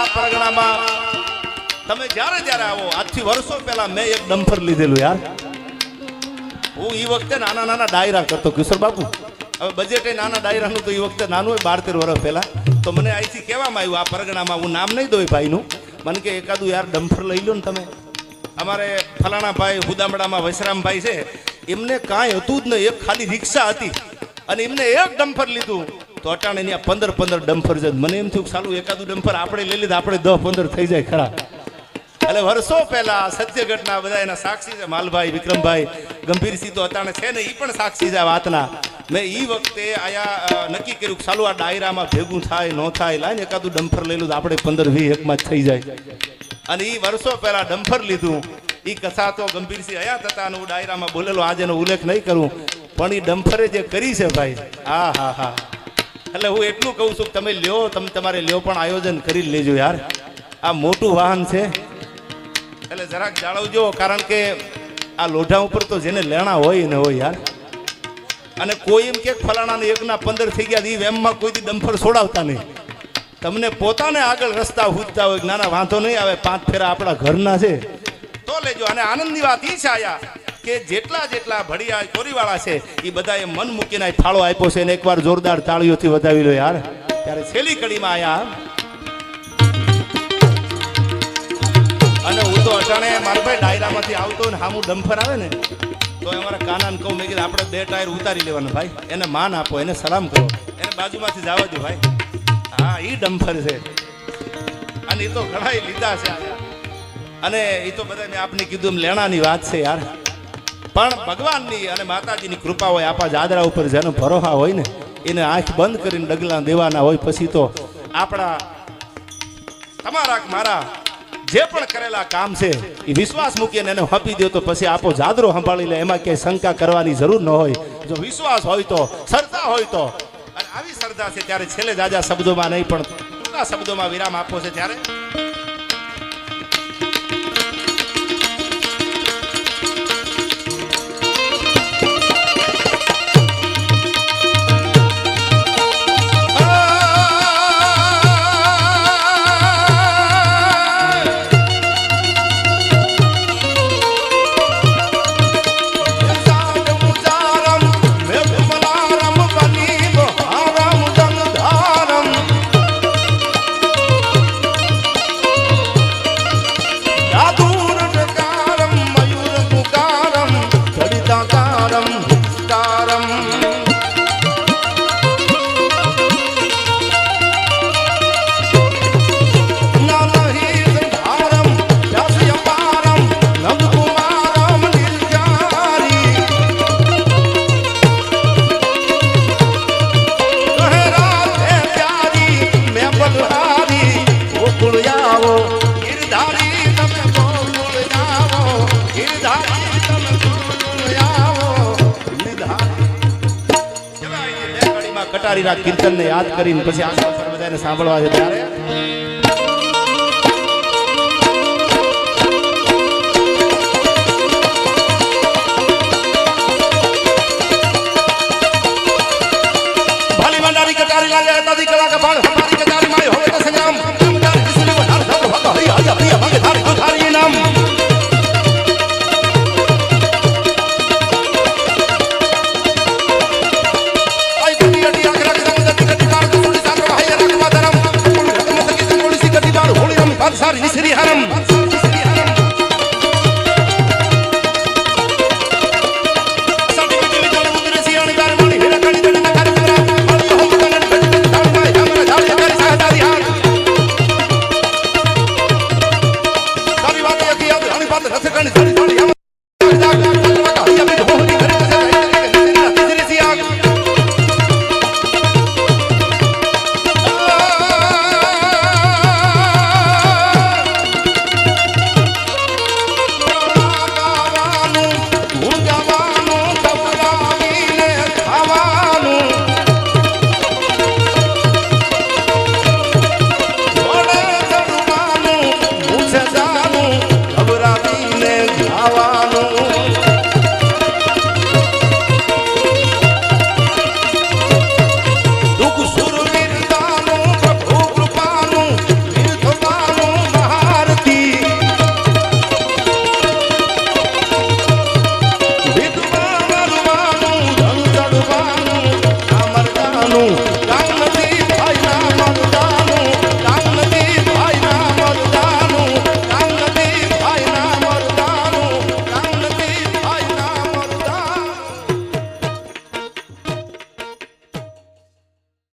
આ પરગણામાં તમે જ્યારે જ્યારે આવો, આજથી વર્ષો પહેલા મેં એક ડમ્ફર લીધેલું યાર. હું એ વખતે નાના નાના ડાયરા કરતો, કિશોર બાપુ. હવે બજેટ નાના ડાયરાનું તો એ વખતે નાનું હોય, બાર તેર વર્ષ પહેલા. તો મને અહીંથી કહેવામાં આવ્યું, આ પરગણામાં હું નામ નહીં દઉં ભાઈનું. મને કે એકાદું યાર ડમ્ફર લઈ લો ને તમે. અમારે ફલાણા ભાઈ હુદામડામાં વૈશરામભાઈ છે. એમને કાંઈ હતું જ નહીં, એક ખાલી રિક્ષા હતી. અને એમને એક ડમ્ફર લીધું. તો અટાણે ત્યાં પંદર પંદર ડમ્ફર છે. મને એમ થયું સાલું એકાદું ડમ્ફર આપણે લઈ લીધા, આપણે દસ પંદર થઈ જાય ખરા. એટલે વર્ષો પહેલા સત્ય ઘટના બધા એના સાક્ષી છે. માલભાઈ, વિક્રમભાઈ, ગંભીરસિંહ તો અતાણે છે ને એ પણ સાક્ષી છે વાતના. મેં એ વખતે આયા નક્કી કર્યું સાલું આ ડાયરામાં ભેગું થાય, ન થાય, લાઈને એકાદું ડમ્ફર લઈ લીધું, આપણે પંદર વીસ એકમાં જ થઈ જાય. અને એ વર્ષો પહેલા ડમ્ફર લીધું. એ કથા તો ગંભીરસિંહ હયાત હતા અને હું ડાયરામાં બોલેલો, આજે એનો ઉલ્લેખ નહીં કરું. પણ એ ડમ્ફરે જે કરી છે ભાઈ હા હા હા. એટલે હું એટલું કહું છું તમે લ્યો, તમે તમારે લ્યો પણ આયોજન કરી લેજો યાર. આ મોટું વાહન છે. એટલે જરાક જાળવજો, કારણ કે આ લોઢા ઉપર તો જેને લેણા હોય ને હોય યાર. અને કોઈ એમ કે ફલાણાને એકના પંદર થઈ ગયા એ વેમમાં કોઈથી ડમ્ફર છોડાવતા નહીં. તમને પોતાને આગળ રસ્તા ઉજતા હોય કે ના ના વાંધો નહીં આવે, પાંચ ફેરા આપણા ઘરના છે. તો લેજો, અને આનંદની વાત એ છે આયા. કે જેટલા જેટલા ભડિયા ચોરીવાળા છે એ બધાએ મન મૂકીને ફાળો આપ્યો છે અને એકવાર જોરદાર તાળીઓથી વધાવી લો યાર. ત્યારે છેલ્લી કડીમાં આયા. અને હું તો અટાણે મારો ભાઈ ડાયરામાંથી આવતો ને હામું ડમ્ફર આવે ને, તો અમારા કાનાને કહું, મેં કીધું, આપણે બે ટાયર ઉતારી લેવાનું ભાઈ, એને માન આપો, એને સલામ કરો. એને બાજુમાંથી જવા દો ભાઈ. હા એ ડમ્ફર છે. અને એ તો ઘણા લીધા છે. અને એ તો બધા મેં આપને કીધું એમ લેણાની વાત છે યાર. પણ ભગવાનની અને માતાજીની કૃપા હોય આપણા જાદરા ઉપર જેનો ભરોહા હોય ને, એને આંખ બંધ કરીને ડગલા દેવાના હોય પછી તો આપણા, તમારા મારા જે પણ કરેલા કામ છે, એ વિશ્વાસ મૂકીને એને હપી દો તો પછી આપો જાદરો સંભાળી લે, એમાં ક્યાંય શંકા કરવાની જરૂર ન હોય. જો વિશ્વાસ હોય તો, શ્રદ્ધા હોય તો આવી શ્રદ્ધા છે ત્યારે છેલ્લે જાજા શબ્દોમાં નહીં પણ ટૂંકા શબ્દોમાં વિરામ આપો છે ત્યારે. કટારીના કીર્તનને યાદ કરીને પછી આસપાસ બધાને સાંભળવા છે ત્યારે